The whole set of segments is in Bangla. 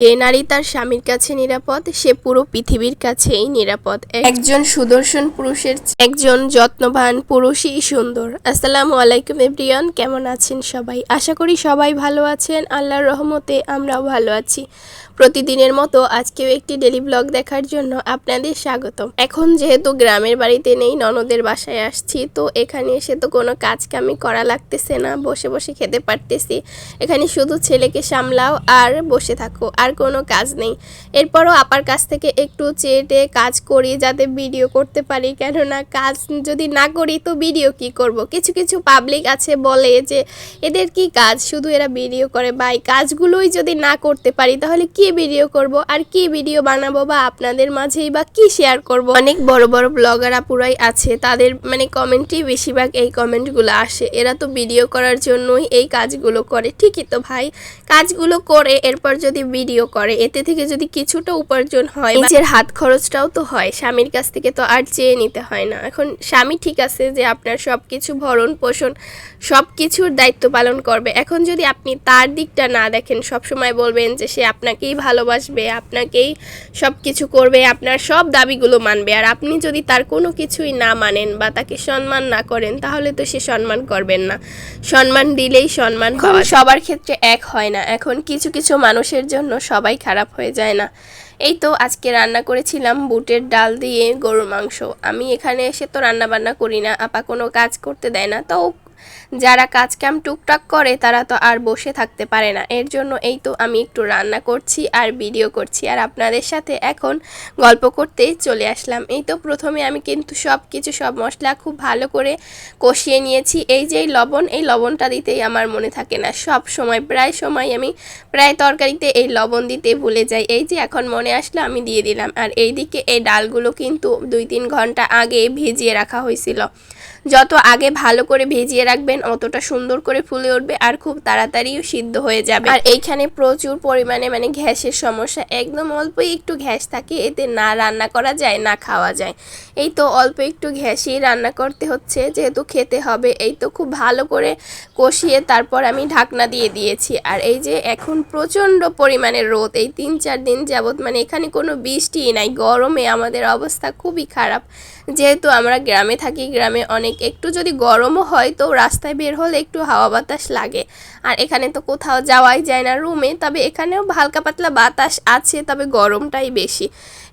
যে নারী তার স্বামীর কাছে নিরাপদ সে পুরো পৃথিবীর কাছেই নিরাপদ। একজন সুদর্শন পুরুষের একজন যত্নবান পুরুষই সুন্দর। আসসালামু আলাইকুম এভরিয়ান কেমন আছেন সবাই? আশা করি সবাই ভালো আছেন। আল্লাহর রহমতে আমরাও ভালো আছি। প্রতিদিনের মতো আজকেও একটি ডেলি ব্লগ দেখার জন্য আপনাদের স্বাগতম। এখন যেহেতু গ্রামের বাড়িতে নেই, ননদের বাসায় আসছি, তো এখানে এসে তো কোনো কাজ কামি করা লাগতেছে না, বসে বসে খেতে পারতেছি। এখানে শুধু ছেলেকে সামলাও আর বসে থাকো, আর কোনো কাজ নেই। এরপরও আপার কাছ থেকে একটু চেটে কাজ করি যাতে ভিডিও করতে পারি, কেননা কাজ যদি না করি তো ভিডিও কি করব? কিছু কিছু পাবলিক আছে বলে যে, এদের কি কাজ? শুধু এরা ভিডিও করে বা এই কাজগুলোই যদি না করতে পারি, তাহলে কি ভিডিও করব, আর কি ভিডিও বানাবো বা আপনাদের মাঝেই বা কি শেয়ার করব? অনেক বড় বড় ব্লগার আপুরাই আছে, তাদের মানে কমেন্টই বেশিরভাগ এই কমেন্টগুলো আসে। এরা তো ভিডিও করার জন্যই এই কাজগুলো করে, ঠিকই তো ভাই? কাজগুলো করে, এরপর যদি ভিডিও করে, এতে থেকে যদি কিছুটা উপার্জন হয় নিজের হাত খরচটাও তো হয়, স্বামীর কাছ থেকে তো আর চেয়ে নিতে হয় না। এখন স্বামী ঠিক আছে যে আপনার সব কিছু ভরণ পোষণ সব কিছুর দায়িত্ব পালন করবে। এখন যদি আপনি তার দিকটা না দেখেন, সবসময় বলবেন যে সে আপনাকেই ভালোবাসবে আপনাকেই সব কিছু করবে আপনার সব দাবিগুলো মানবে। আর আপনি যদি তার কোনো কিছুই না মানেন বা তাকে সম্মান না করেন তাহলে তো সে সম্মান করবেন না। সম্মান দিলেই সম্মান সবার ক্ষেত্রে এক হয় না। এখন কিছু কিছু মানুষের জন্য সবাই খারাপ হয়ে যায় না। এই তো আজকে রান্না করেছিলাম বুটের ডাল দিয়ে গরুর মাংস। আমি এখানে এসে তো রান্না বান্না করি না। আপা কোনো কাজ করতে দেয় না। তো যারা কাজ কাম টুকটাক করে, তারা তো আর বসে থাকতে পারে না। এর জন্য এই তো আমি একটু রান্না করছি আর ভিডিও করছি। আর আপনাদের সাথে এখন গল্প করতেই চলে আসলাম। এই তো প্রথমে আমি কিন্তু সব কিছু সব মশলা খুব ভালো করে কষিয়ে নিয়েছি। এই যে লবণ, এই লবণটা দিতেই আমার মনে থাকে না। সব সময়, প্রায় সময় আমি প্রায় তরকারিতে এই লবণ দিতে ভুলে যাই। এই যে এখন মনে আসলো, আমি দিয়ে দিলাম। আর এইদিকে এই ডালগুলো কিন্তু দুই তিন ঘণ্টা আগে ভিজিয়ে রাখা হয়েছিল। যত আগে ভালো করে ভিজিয়ে রাখবেন, অতটা সুন্দর করে ফুলে উঠবে আর খুব তাড়াতাড়িও সিদ্ধ হয়ে যাবে। আর এইখানে প্রচুর পরিমাণে মানে গ্যাসের সমস্যা, একদম অল্পই একটু গ্যাস থাকে, এতে না রান্না করা যায়, না খাওয়া যায়। এই তো অল্প একটু গ্যাসেই রান্না করতে হচ্ছে, যেহেতু খেতে হবে, এই তো খুব ভালো করে কষিয়ে তারপর আমি ঢাকনা দিয়ে দিয়েছি। আর এই যে এখন প্রচণ্ড পরিমাণে রোদ, এই তিন চার দিন যাবত মানে এখানে কোনো বৃষ্টিই নাই, গরমে আমাদের অবস্থা খুবই খারাপ। যেহেতু আমরা গ্রামে থাকি, গ্রামে অনেক একটু যদি গরমও হয় তো রাস্তায় বের হলে একটু হাওয়া বাতাস লাগে। আর এখানে তো কোথাও যাওয়াই যায় না রুমে, তবে এখানেও হালকা পাতলা বাতাস আছে, তবে গরমটাই বেশি।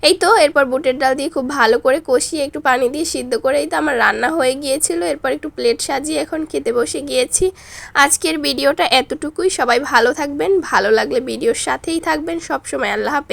এই তো, এরপর বুটের ডাল দিয়ে খুব ভালো করে কষিয়ে একটু পানি দিয়ে সিদ্ধ করে, এই তো আমার রান্না হয়ে গিয়েছিল। এরপর একটু প্লেট সাজিয়ে এখন খেতে বসে গিয়েছি। আজকের ভিডিওটা এতটুকুই, সবাই ভালো থাকবেন, ভালো লাগলে ভিডিওর সাথেই থাকবেন। সবসময় আল্লাহ হাফেজ।